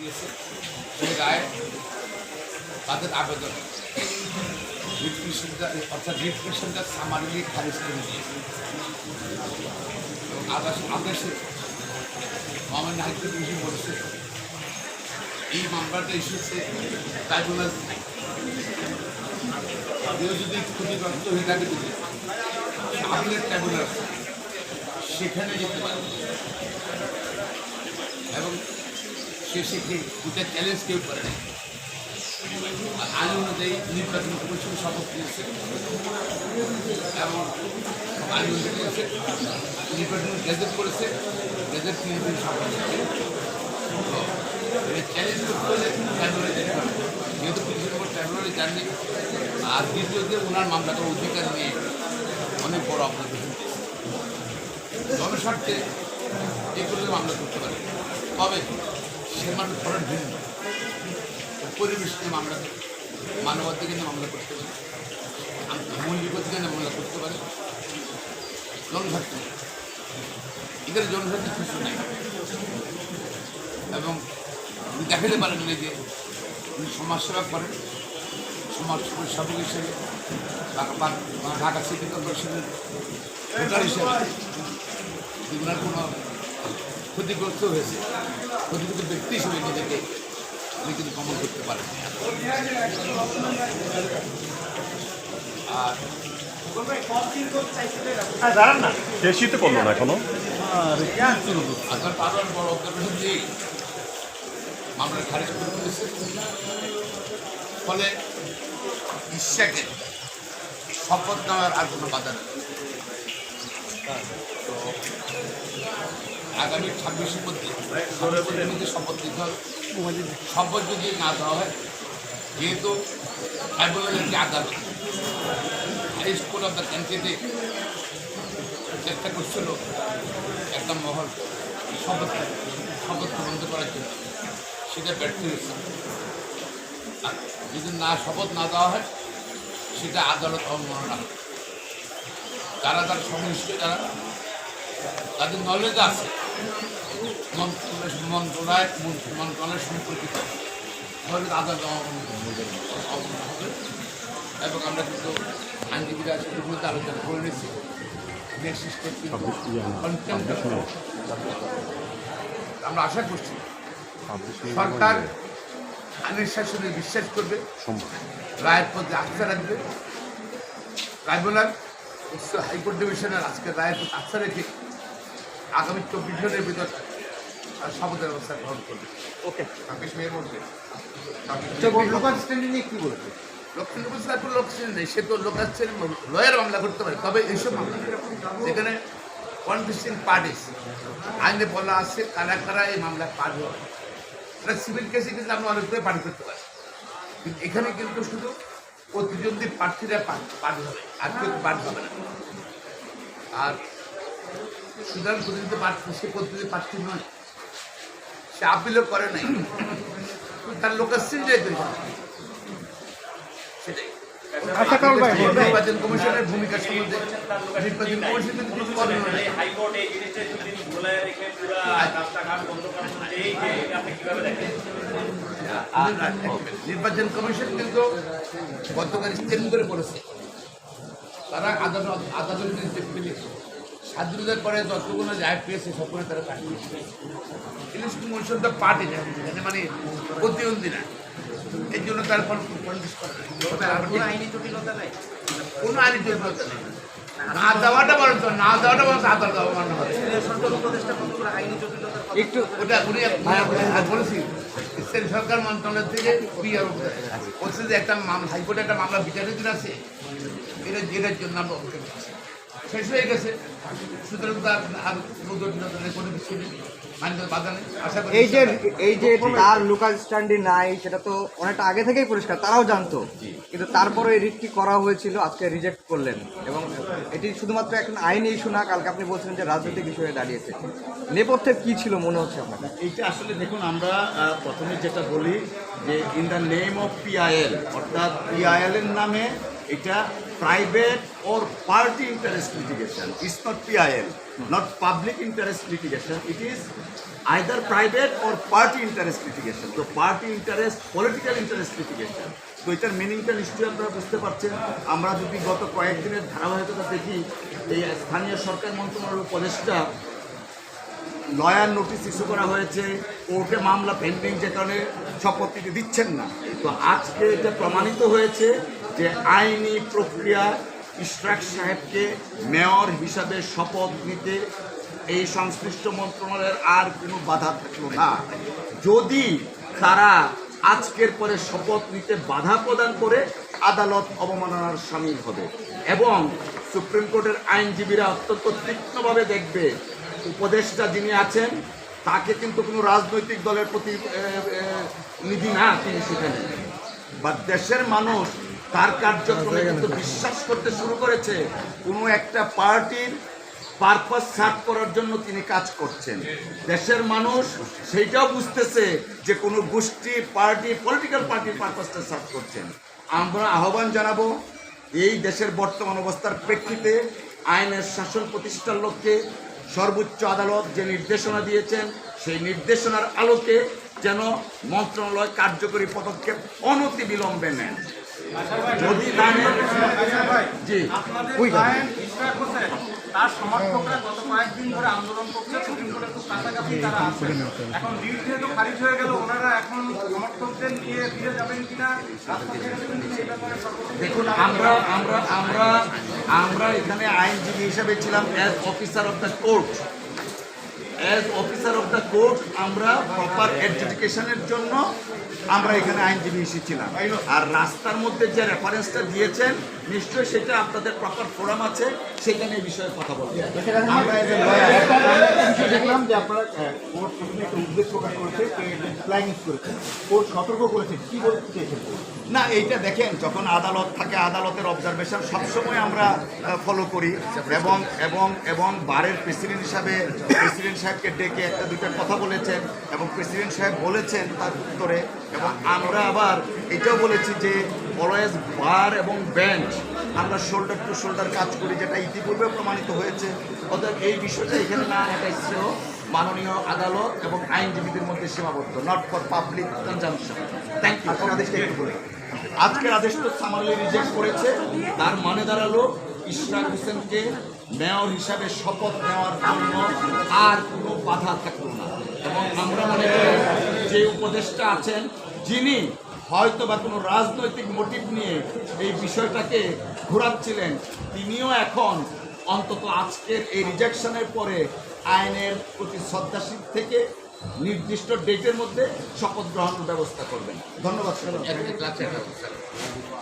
দিয়েছে। রায় তাদের আবেদন। রিট পিটিশনটা অর্থাৎ রিট পিটিশনটা সামারিলি খারিজ করে দিয়েছে। আদেশ আদেশে মহামান্য হাইকোর্ট ইস্যু বলেছে এই মামলাটা ইস্যুতে ট্রাইব্যুনাল। কেউ যদি ক্ষতিগ্রস্ত হয়ে থাকে যদি আপিলের ট্রাইব্যুনাল সেখানে যেতে পারে। এবং সেখানে দুটা চ্যালেঞ্জ কেউ করে না আর আইন অনুযায়ী নির্বাচন কমিশন শপথ নিয়েছে এবং আইন অনুযায়ী নির্বাচন গেজেট করেছে গেজেট নির্বাচন শপথ চ্যালেঞ্জ করতে হলে ট্রাইব্যুনালে যেতে হবে ওনার মামলাটার অধিকার নিয়ে অনেক বড় অবজারভেশন জনস্বার্থে এগুলো মামলা করতে পারে তবে সে মানুষ ধরেন ভিন্ন। পরিবেশ নিয়ে মামলা করে। মানবাধিকার নিয়ে মামলা করতে পারে। মৌলিক অধিকার নিয়ে মামলা করতে পারে। জনস্বার্থে এদের জনস্বার্থে কিছু নাই। এবং দেখাতে পারেন না যে উনি সমাজসেবা করেন। সমাজ সেবক হিসেবে ঢাকা সিটি কর্পোরেশনের ভোটার হিসেবে। ওনার কোনো ক্ষতিগ্রস্ত হয়েছে। ক্ষতিগ্রস্ত ব্যক্তি হিসেবে নিজেকে উনি কিন্তু কমন করতে পারেন। আর শেষই তো করল না এখনও। আপনার পারবার বড় মামলা খারিজ করে দিয়েছে ফলে ইচ্ছাকে শপথ নেওয়ার আর কোনো বাধা নেই। তো আগামী ছাব্বিশের মধ্যে শপথ নিতে হবে শপথ যদি না দেওয়া হয়, যেহেতু ট্রাইব্যুনাল একটি আদালত হাইস্ট কোর্ট অফ দ্য কান্ট্রিতে চেষ্টা করছিল একটা মহল শপথ শপথকে বন্ধ করার জন্য। সেটা ব্যর্থ হয়েছে। যদি না শপথ না দেওয়া হয়, সেটা আদালত অবমাননা। যারা তার সংশ্লিষ্ট যারা তাদের নলেজ আছে মন্ত্রণালয় মন্ত্রণালয় সম্পর্কিত অবমাননা হবে। এবং আমরা কিন্তু আইনজীবীরা সেগুলোতে আলোচনা করে নিচ্ছি নেক্সট স্টেপ আমরা আশা করছি সরকার আইনের শাসনে বিশ্বাস করবে। রায়ের প্রতি আস্থা রাখবে। ট্রাইব্যুনাল উচ্চ হাইকোর্ট ডিভিশনের আজকের রায়ের প্রতি আস্থা রেখে আগামী চব্বিশ ঘণ্টার ভিতর তার শপথের ব্যবস্থা গ্রহণ করবে। ওকে। ছাব্বিশ মেয়ের মধ্যে। লোকাল স্ট্যান্ডিং নিয়ে কি বলছে? লক্ষ্মণ প্রসাদ কোনো নেই সে তো লোক আসছে লয়ার মামলা করতে পারে। তবে এইসব মামলা যেখানে কনফিউশন পার্টিস আইনে বলা আছে কারা কারা এই মামলায় পার্ট হবে এটা সিভিল কেসে কিন্তু আমরা অনেকগুলো পার্টি করতে পারি। কিন্তু এখানে কিন্তু শুধু প্রতিদ্বন্দ্বী প্রার্থীরা পার্ট হবে আর কেউ পার্ট হবে না। আর সুতরাং প্রতিনিধি সে প্রতিনিধি প্রার্থী নয়। সে আপিলও করে নাই। তার লোকের সিনটাই তৈরি সেটাই। নির্বাচন কমিশনের ভূমিকা সম্বন্ধে নির্বাচন কমিশন কিন্তু কিছু নির্বাচন কমিশন কিন্তু গতকাল স্টেন করে করেছে তারা আদালত আদালতের নির্দেশ স্বাধীনতার পরে যতগুলো রায় পেয়েছে সবগুলো তারা কাটিয়েছে ইলেকশন কমিশন তো পার্টি না মানে প্রতিদ্বন্দ্বী না। এই জন্য তার কন্টেস্ট করে না। আইনি জটিলতা নাই। কোনো আইনি জটিলতা নেই। না দেওয়াটা তো না একটু ওটা উনি আর বলেছি সরকার মন্ত্রণালয় থেকে বলছে যে একটা মামলা হাইকোর্টে একটা মামলা বিচারাধীন আছে। এটা যেটার জন্য আমরা শেষ হয়ে গেছে। সুতরাং তার আর কোনো কোনো কিছু নেই। এই যে এই যে তার লোকাল স্ট্যান্ডে নাই সেটা তো অনেকটা আগে থেকেই পরিষ্কার তারাও জানতো। কিন্তু তারপরে এই রিটটি করা হয়েছিল আজকে রিজেক্ট করলেন। এবং এটি শুধুমাত্র এখন আইনি ইস্যু না কালকে আপনি বলছিলেন যে রাজনৈতিক ইস্যু হয়ে দাঁড়িয়েছে। নেপথ্যে কি ছিল মনে হচ্ছে আপনার? এইটা আসলে দেখুন আমরা আহ, প্রথমে যেটা বলি যে in the name of PIL অর্থাৎ পিআইএল এর নামে এটা private or party interest litigation it's not PIL not public interest litigation. It is either private or party interest litigation. So, party interest political interest litigation. তো এটার মিনিংটা নিশ্চয়ই আপনারা বুঝতে পারছেন আমরা যদি গত কয়েকদিনের ধারাবাহিকতা দেখি, এই স্থানীয় সরকার মন্ত্রণালয়ের উপদেষ্টা লয়ার নোটিশ ইস্যু করা হয়েছে, কোর্টে মামলা পেন্ডিং যে কারণে শপথ দিচ্ছেন না তো আজকে এটা প্রমাণিত হয়েছে যে আইনি প্রক্রিয়া ইশরাক সাহেবকে মেয়র হিসাবে শপথ নিতে এই সংশ্লিষ্ট মন্ত্রণালয়ের আর কোনো বাধা থাকল না। যদি তারা আজকের পরে শপথ নিতে বাধা প্রদান করে, আদালত অবমাননার সামিল হবে এবং সুপ্রিম কোর্টের আইনজীবীরা অত্যন্ত তীক্ষ্ণভাবে দেখবে, উপদেষ্টা যিনি আছেন, তাকে কিন্তু কোনো রাজনৈতিক দলের প্রতি নিধি না তিনি সেখানে। বা দেশের মানুষ তার কার্যক্রমে কিন্তু বিশ্বাস করতে শুরু করেছে। কোনো একটা পার্টির পারপাস সার্ভ করার জন্য তিনি কাজ করছেন। দেশের মানুষ সেইটাও বুঝতেছে যে কোনো গোষ্ঠী, পার্টি পলিটিক্যাল পার্টির পারপাসটা সার্ভ করছেন। আমরা আহ্বান জানাব, এই দেশের বর্তমান অবস্থার প্রেক্ষিতে আইনের শাসন প্রতিষ্ঠার লক্ষ্যে সর্বোচ্চ আদালত যে নির্দেশনা দিয়েছেন, সেই নির্দেশনার আলোকে যেন মন্ত্রণালয় কার্যকরী পদক্ষেপ অনতি বিলম্বে নেন। যদি জি। আপনাদের ক্লায়েন্ট ইশরাক হোসেন তার সমর্থকরা গত কয়েকদিন ধরে আন্দোলন করছে সুপ্রিম কোর্টের খুব কাছাকাছি তারা আছে এখন রিট যেহেতু খারিজ হয়ে গেল ওনারা এখন সমর্থকদের নিয়ে ফিরে যাবেন কিনা রাস্তা ছেড়ে দেবেন কিনা এই ব্যাপারে সর্বশেষ দেখুন আমরা আমরা আমরা আমরা এখানে আইনজীবী হিসেবে ছিলাম as officer of the court as officer of the court আমরা প্রপার এডুকেশনের জন্য আমরা এখানে আইনজীবী এসেছিলাম। আর রাস্তার মধ্যে যে রেফারেন্সটা দিয়েছেন, নিশ্চয়ই সেটা আপনাদের প্রপার ফোরাম আছে সেখানে এই বিষয়ে কথা বলব। আমরা দেখলাম যে আপনারা কোর্ট উদ্বেগ প্রকাশ করেছে করেছে। কোর্ট সতর্ক করেছে, কি বলতে চেয়েছেন না, এইটা দেখেন, যখন আদালত থাকে, আদালতের অবজারভেশন সবসময় আমরা ফলো করি। এবং এবং এবং বারের প্রেসিডেন্ট হিসাবে প্রেসিডেন্ট সাহেবকে ডেকে একটা, দুইটা কথা বলেছেন এবং প্রেসিডেন্ট সাহেব বলেছেন তার উত্তরে। এবং আমরা আবার এটাও বলেছি যে অলওয়েজ বার এবং বেঞ্চ আমরা শোল্ডার টু শোল্ডার কাজ করি, যেটা ইতিপূর্বে প্রমাণিত হয়েছে। অর্থাৎ এই বিষয়টা এখানে না ছিল। মাননীয় আদালত এবং আইনজীবীদের মধ্যে সীমাবদ্ধ not for public consumption thank you একটু আজকের আদেশ তো সামারলি রিজেক্ট করেছে। তার মানে দাঁড়াল ইশরাক হোসেনকে মেয়র হিসাবে শপথ নেওয়ার জন্য আর কোনো বাধা থাকল না। এবং আমরা মনে করি যে উপদেষ্টা আছেন, যিনি হয়তো বা কোনো রাজনৈতিক মোটিভ নিয়ে এই বিষয়টাকে ঘোরাচ্ছিলেন, তিনিও এখন অন্তত আজকের এই রিজেকশনের পরে আইনের প্রতি শ্রদ্ধাশীল থেকে নির্দিষ্ট ডেটের মধ্যে শপথ গ্রহণের ব্যবস্থা করবেন। ধন্যবাদ স্যার।